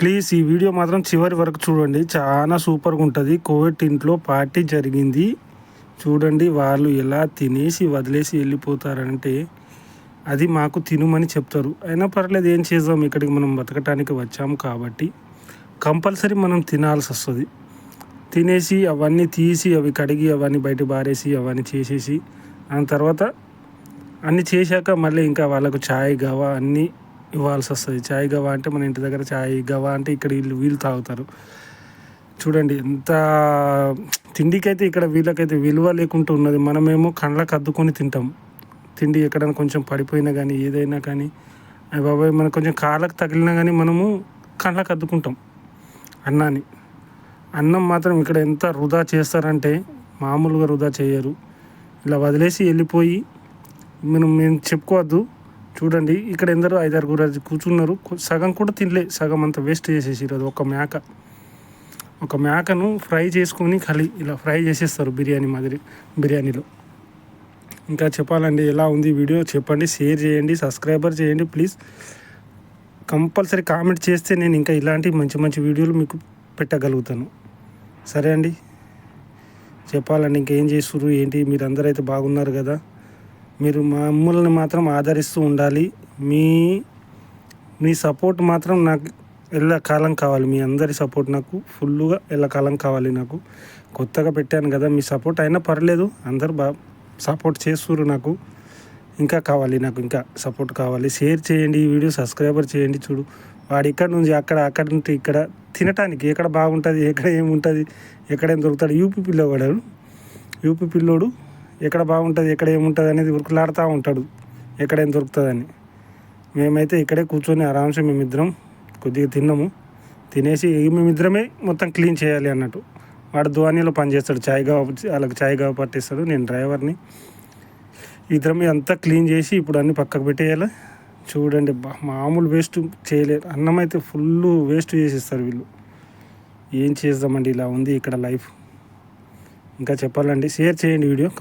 Please ఈ video మాత్రం చివరి వరకు చూడండి. చాలా సూపర్గా ఉంటుంది. కోవిడ్ ఇంట్లో పార్టీ జరిగింది. చూడండి వాళ్ళు ఎలా తినేసి వదిలేసి వెళ్ళిపోతారంటే అది మాకు తినుమని చెప్తారు. అయినా పర్లేదు ఏం చేద్దాం? ఇక్కడికి మనం బతకటానికి వచ్చాము కాబట్టి కంపల్సరీ మనం తినాల్సి వస్తుంది. తినేసి అవన్నీ తీసి అవి కడిగి అవన్నీ బయట బారేసి అవన్నీ చేసేసి దాని తర్వాత అన్నీ చేశాక మళ్ళీ ఇంకా వాళ్ళకు ఛాయ్ గవా అన్నీ ఇవ్వాల్సి వస్తుంది. ఛాయ్ గవా అంటే మన ఇంటి దగ్గర ఛాయ్ గవా అంటే ఇక్కడ వీళ్ళు వీళ్ళు తాగుతారు. చూడండి ఎంత తిండికైతే ఇక్కడ వీళ్ళకైతే విలువ లేకుండా ఉన్నది. మనమేమో కండ్లకు అద్దుకొని తింటాం. తిండి ఎక్కడైనా కొంచెం పడిపోయినా కానీ ఏదైనా కానీ అవి బాబాయ్ మనకు కొంచెం కాళ్ళకు తగిలినా కానీ మనము కండ్లకు అద్దుకుంటాం. అన్నాన్ని అన్నం మాత్రం ఇక్కడ ఎంత వృధా చేస్తారంటే మామూలుగా వృధా చేయరు. ఇలా వదిలేసి వెళ్ళిపోయి మనం మేము చెప్పుకోవద్దు. చూడండి ఇక్కడ ఎందరో ఐదారు గురు కూర్చున్నారు. సగం కూడా తినలే సగం అంతా వేస్ట్ చేసేసారు అది ఒక మేక. ఒక మేకను ఫ్రై చేసుకొని కలి ఇలా ఫ్రై చేసేస్తారు బిర్యానీ మాదిరి బిర్యానీలో. ఇంకా చెప్పాలండి ఎలా ఉంది వీడియో చెప్పండి షేర్ చేయండి సబ్స్క్రైబర్ చేయండి ప్లీజ్. కంపల్సరీ కామెంట్ చేస్తే నేను ఇంకా ఇలాంటి మంచి మంచి వీడియోలు మీకు పెట్టగలుగుతాను. సరే అండి. చెప్పాలండి ఇంకేం చేస్తున్నారు ఏంటి మీరు అందరూ అయితే బాగున్నారు కదా? మీరు మమ్మల్ని మాత్రం ఆదరిస్తూ ఉండాలి. మీ మీ సపోర్ట్ మాత్రం నాకు ఎల్లకాలం కావాలి. మీ అందరి సపోర్ట్ నాకు ఫుల్గా ఎల్లకాలం కావాలి నాకు. కొత్తగా పెట్టాను కదా మీ సపోర్ట్ అయినా పర్లేదు. అందరు బా సపోర్ట్ చేస్తున్నారు నాకు. ఇంకా కావాలి నాకు ఇంకా సపోర్ట్ కావాలి. షేర్ చేయండి ఈ వీడియో సబ్స్క్రైబర్ చేయండి చూడు. వాడు ఇక్కడ నుంచి అక్కడ అక్కడ నుండి ఇక్కడ తినటానికి ఎక్కడ బాగుంటుంది ఎక్కడ ఏముంటుంది ఎక్కడ ఏం దొరుకుతాడు యూపీ పిల్లవాడు యూపీ పిల్లోడు ఎక్కడ బాగుంటుంది ఎక్కడ ఏముంటుంది అనేది ఉరుకులాడుతూ ఉంటాడు. ఎక్కడ ఏం దొరుకుతుందని. మేమైతే ఇక్కడే కూర్చొని ఆరామ్సే మేమిద్దరం కొద్దిగా తిన్నాము. తినేసి మేమిద్దరమే మొత్తం క్లీన్ చేయాలి అన్నట్టు. వాడు ధోనిలో పనిచేస్తాడు చాయ్గా వాళ్ళకి చాయ్గా పట్టిస్తాడు నేను డ్రైవర్ని. ఇద్దరం అంతా క్లీన్ చేసి ఇప్పుడు అన్ని పక్కకు పెట్టేయాలి. చూడండి మామూలు వేస్ట్ చేయలేరు అన్నం అయితే ఫుల్ వేస్ట్ చేసేస్తారు వీళ్ళు. ఏం చేద్దామండి ఇలా ఉంది ఇక్కడ లైఫ్. ఇంకా చెప్పాలండి షేర్ చేయండి వీడియో.